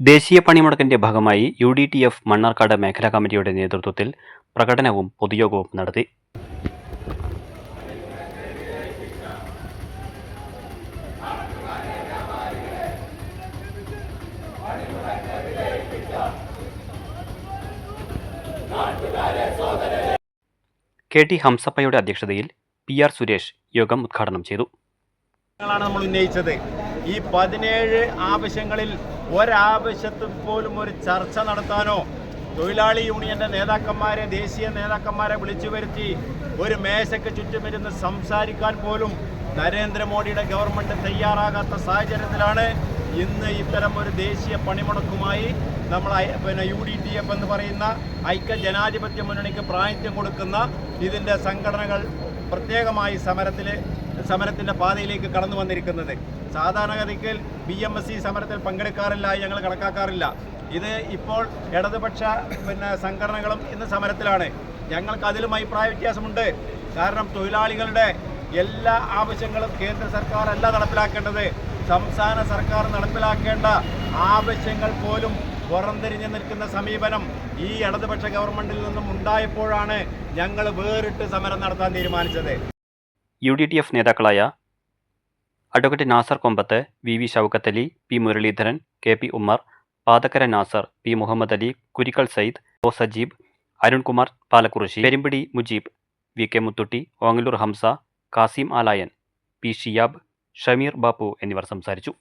ദേശീയ പണിമുടക്കിന്റെ ഭാഗമായി U D T F Mannarkkad മേഖലാ കമ്മിറ്റിയുടെ നേതൃത്വത്തിൽ പ്രകടനവും പൊതുയോഗവും നടത്തി. കെ ടി ഹംസപ്പയുടെ അധ്യക്ഷതയിൽ പി ആർ സുരേഷ് യോഗം ഉദ്ഘാടനം ചെയ്തു. നമ്മൾ ഉന്നയിച്ചത്. ഈ പതിനേഴ് ആവശ്യങ്ങളിൽ ഒരാവശ്യത്തിൽ പോലും ഒരു ചർച്ച നടത്താനോ തൊഴിലാളി യൂണിയന്റെ നേതാക്കന്മാരെ ദേശീയ നേതാക്കന്മാരെ വിളിച്ചു വരുത്തി ഒരു മേശയ്ക്ക് ചുറ്റുമിരുന്ന് സംസാരിക്കാൻ പോലും നരേന്ദ്രമോദിയുടെ ഗവൺമെന്റ് തയ്യാറാകാത്ത സാഹചര്യത്തിലാണ് ഇന്ന് ഇത്തരം ഒരു ദേശീയ പണിമുടക്കുമായി നമ്മൾ പിന്നെ യു ഡി ടി എഫ് എന്ന് പറയുന്ന ഐക്യ ജനാധിപത്യ മുന്നണിക്ക് പ്രാതിനിധ്യം കൊടുക്കുന്ന ഇതിന്റെ സംഘടനകൾ പ്രത്യേകമായി സമരത്തിൽ സമരത്തിന്റെ പാതയിലേക്ക് കടന്നു വന്നിരിക്കുന്നത്. സാധാരണഗതിക്ക് ബി എം എസ് സി സമരത്തിൽ പങ്കെടുക്കാറില്ല ഞങ്ങൾ കണക്കാക്കാറില്ല. ഇത് ഇപ്പോൾ ഇടതുപക്ഷ പിന്നെ സംഘടനകളും ഇന്ന് സമരത്തിലാണ്. ഞങ്ങൾക്ക് അതിലും അഭിപ്രായ വ്യത്യാസമുണ്ട്. കാരണം തൊഴിലാളികളുടെ എല്ലാ ആവശ്യങ്ങളും കേന്ദ്ര സർക്കാർ അല്ല നടപ്പിലാക്കേണ്ടത്. സംസ്ഥാന സർക്കാർ നടപ്പിലാക്കേണ്ട ആവശ്യങ്ങൾ പോലും പുറംതിരിഞ്ഞു നിൽക്കുന്ന സമീപനം ഈ ഇടതുപക്ഷ ഗവൺമെന്റിൽ നിന്നും ഉണ്ടായപ്പോഴാണ് ഞങ്ങൾ വേറിട്ട് സമരം നടത്താൻ തീരുമാനിച്ചത്. യു ഡി ടി എഫ് നേതാക്കളായ advocate Nasar Kombath V V Shoukath Ali P Muraleedharan K P Ummer Pathakkara Nasar P Muhammad Ali Kurikkal Sayyid O Sajeeb Arunkumar Palakkurissi Perumbidi Mujeeb V K Muthutty Ongallur Hamsa Kasim Alayan P Shiyab Shameer Bappu എന്നിവർ സംസാരിച്ചു